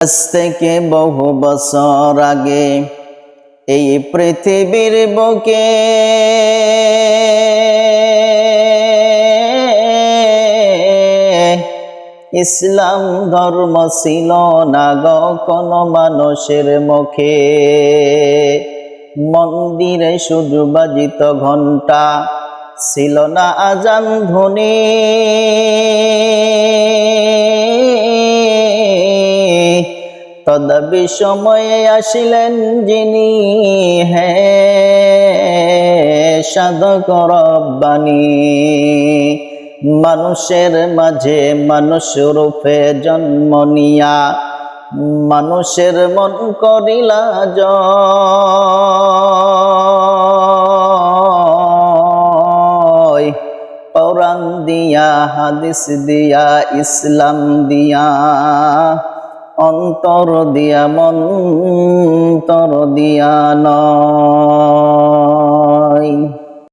আজ থেকে বহু বছর আগে এই পৃথিবীর বুকে ইসলাম ধর্ম ছিল না গো কোনো মানুষের মুখে। মন্দিরে শুধু বাজিত ঘণ্টা ছিল না আজান ধ্বনি। তদাবি সময়ে আসিলেন যিনি, হে সাধক রব্বানি। মানুষের মাঝে মানুষ রূপে জন্ম নিয়া, মানুষের মন করিলা জয়। কোরআন দিয়া, হাদিস দিয়া, ইসলাম দিয়া। অন্তর দিয়া মন্তর দিয়া ন